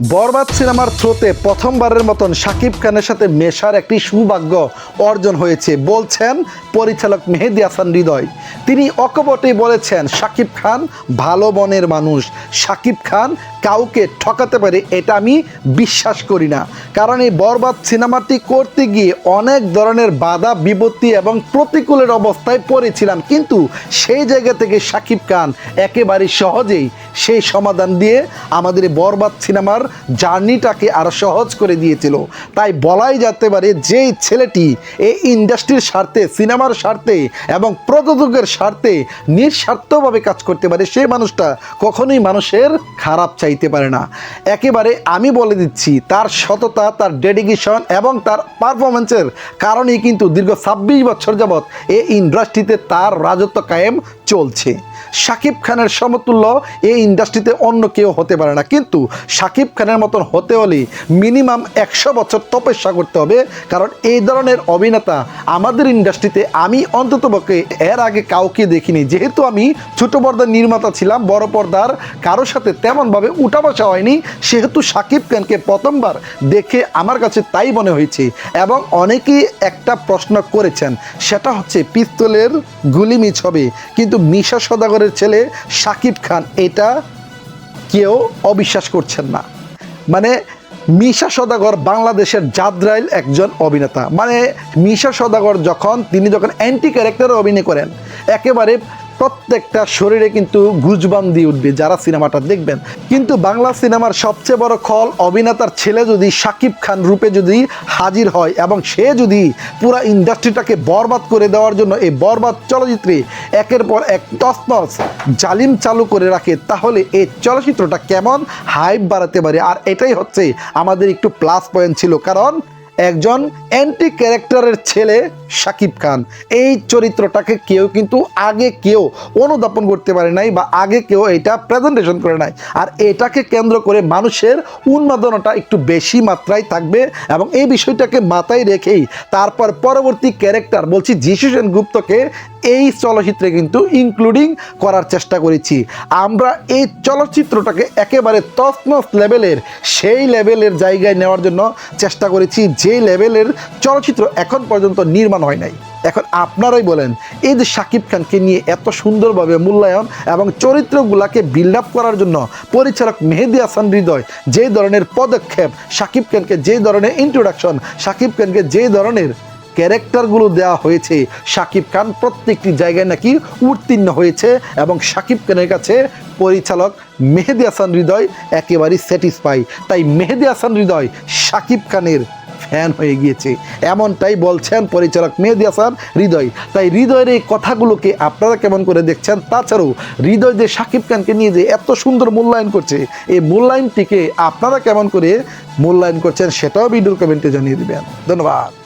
বরবাদ সিনেমার থ্রোতে প্রথমবারের মতন শাকিব খানের সাথে মেশার একটি সুভাগ্য অর্জন হয়েছে, বলছেন পরিচালক মেহেদি হাসান হৃদয়। তিনি অকপটেই বলেছেন শাকিব খান ভালো মনের মানুষ। শাকিব খান কাউকে ঠকাতে পারে, এটা আমি বিশ্বাস করি না। কারণ এই বরবাদ সিনেমাটি করতে গিয়ে অনেক ধরনের বাধা, বিপত্তি এবং প্রতিকূলের অবস্থায় পড়েছিলাম। কিন্তু সেই জায়গা থেকে সাকিব খান একেবারে সহজেই সেই সমাধান দিয়ে আমাদের বরবাদ সিনেমার জার্নিটাকে আরও সহজ করে দিয়েছিল। তাই বলাই যেতে পারে যেই ছেলেটি এই ইন্ডাস্ট্রির স্বার্থে, সিনেমার স্বার্থে এবং প্রযোজকের স্বার্থে নিঃস্বার্থভাবে কাজ করতে পারে, সেই মানুষটা কখনোই মানুষের খারাপ চাইতে পারে না। একেবারে আমি বলে দিচ্ছি, তার সততা, তার ডেডিকেশন এবং তার পারফরমেন্সের কারণেই কিন্তু দীর্ঘ ছাব্বিশ বছর যাবৎ এই ইন্ডাস্ট্রিতে তার রাজত্ব কায়েম চলছে। শাকিব খানের সমতুল্য এই ইন্ডাস্ট্রিতে অন্য কেউ হতে পারে না। কিন্তু শাকিব খানের মতন হতে হলে মিনিমাম একশো বছর তপস্যা করতে হবে, কারণ এই ধরনের অভিনেতা আমাদের ইন্ডাস্ট্রিতে আমি অন্ততপক্ষে এর আগে কাউকে দেখিনি। যেহেতু আমি ছোট পর্দার নির্মাতা ছিলাম, বড় পর্দার কারোর সাথে তেমনভাবে উঠা বসা হয়নি সেহেতু সাকিব খানকে প্রথমবার দেখে আমার কাছে তাই মনে হয়েছে এবং অনেকেই একটা প্রশ্ন করেছেন, সেটা হচ্ছে পিস্তলের গুলি মিছ হবে, কিন্তু মিশা সদাগরের ছেলে সাকিব খান এটা কেউ অবিশ্বাস করছেন না। মানে মিশা সদাগর বাংলাদেশের জাদ্রাইল একজন অভিনেতা। মানে মিশা সদাগর যখন, তিনি যখন অ্যান্টি ক্যারেক্টারে অভিনয় করেন, একেবারে প্রত্যেকটা শরীরে কিন্তু গুজবান দিয়ে উঠবে যারা সিনেমাটা দেখবেন। কিন্তু বাংলা সিনেমার সবচেয়ে বড় খল অভিনেতার ছেলে যদি শাকিব খান রূপে যদি হাজির হয় এবং সে যদি পুরো ইন্ডাস্ট্রিটাকে বরবাদ করে দেওয়ার জন্য এই বরবাদ চলচ্চিত্রে একের পর এক তসনস জালিম চালু করে রাখে, তাহলে এই চলচ্চিত্রটা কেমন হাইপ বাড়াতে পারে? আর এটাই হচ্ছে আমাদের একটু প্লাস পয়েন্ট ছিল। কারণ একজন অ্যান্টি ক্যারেক্টারের ছেলে শাকিব খান। এই চরিত্রটাকে কেউ কিন্তু আগে কেউ অনুদাপন করতে পারে নাই বা আগে কেউ এটা প্রেজেন্টেশন করে নাই। আর এটাকে কেন্দ্র করে মানুষের উন্মাদনাটা একটু বেশি মাত্রায় থাকবে এবং এই বিষয়টাকে মাথায় রেখেই তারপর পরবর্তী ক্যারেক্টার বলছি যিশু সেনগুপ্তকে এই চলচ্চিত্রে কিন্তু ইনক্লুডিং করার চেষ্টা করেছি। আমরা এই চলচ্চিত্রটাকে একেবারে তসনস লেভেলের সেই লেভেলের জায়গায় নেওয়ার জন্য চেষ্টা করেছি, যে লেভেলের চলচ্চিত্র এখন পর্যন্ত নির্মাণ হয় নাই। এখন আপনারাই বলেন, এই যে শাকিব খানকে নিয়ে এত সুন্দরভাবে মূল্যায়ন এবং চরিত্রগুলাকে বিল্ড আপ করার জন্য পরিচালক মেহেদি হাসান হৃদয় যে ধরনের পদক্ষেপ শাকিব খানকে যে ধরনের ইন্ট্রোডাকশন শাকিব খানকে যে ধরনের ক্যারেক্টারগুলো দেওয়া হয়েছে। শাকিব খান প্রত্যেকটি জায়গায় নাকি উত্তীর্ণ হয়েছে এবং শাকিব খানের কাছে পরিচালক মেহেদি হাসান হৃদয় একেবারেই স্যাটিসফাই তাই মেহেদি হাসান হৃদয় শাকিব খানের ফ্যান হয়ে গিয়েছে। এমনটাই বলছেন পরিচালক মেহেদি হাসান হৃদয়। তাই হৃদয়ের এই কথাগুলোকে আপনারা কেমন করে দেখছেন? তাছাড়াও হৃদয় যে শাকিব খানকে নিয়ে যে এত সুন্দর মূল্যায়ন করছে, এই মূল্যায়নটিকে আপনারা কেমন করে মূল্যায়ন করছেন সেটাও ভিডিওর কমেন্টে জানিয়ে দেবেন। ধন্যবাদ।